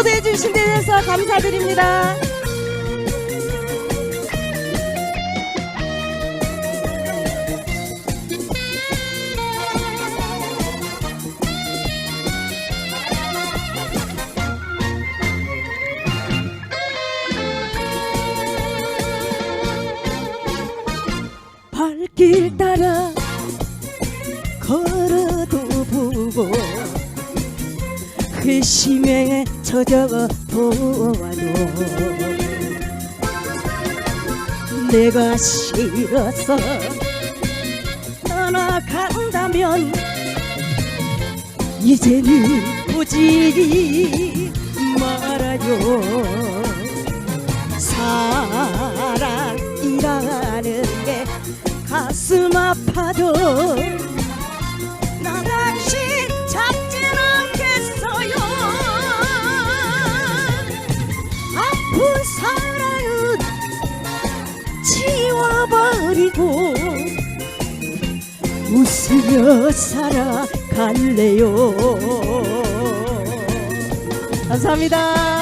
초대해 주신 데 대해서 감사드립니다. 발길 따라 걸어도 보고 회심에 젖어 보아도 내가 싫어서 떠나간다면 이제는 보지 말아요. 사랑이라는 게 가슴 아파도 지워버리고 웃으며 살아갈래요. 감사합니다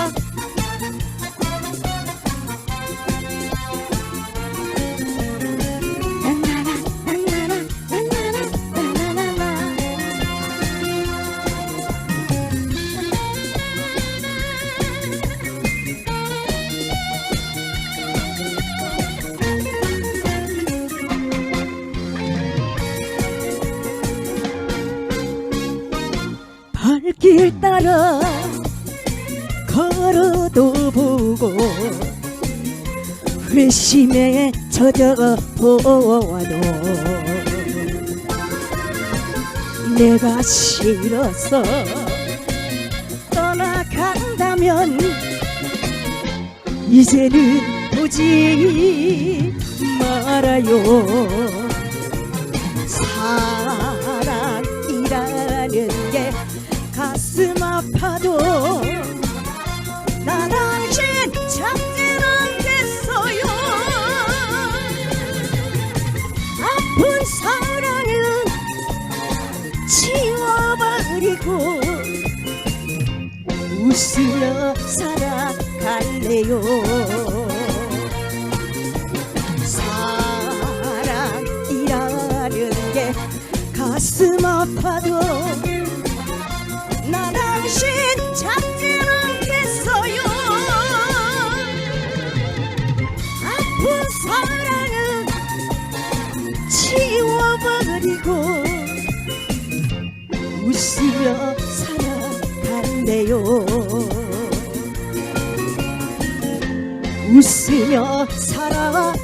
발길 따라 걸어도 보고 회심에 젖어 보아도 내가 싫어서 떠나간다면 이제는 보지 말아요. 사 가슴 아파도 나 당신 잡진 않겠어요. 아픈 사랑은 지워버리고 웃으며 살아갈래요. 사랑이라는 게 가슴 아파도 나 당신 잡진 않겠어요. 아픈 사랑은 지워버리고 웃으며 살아갈래요. 웃으며 살아갈래요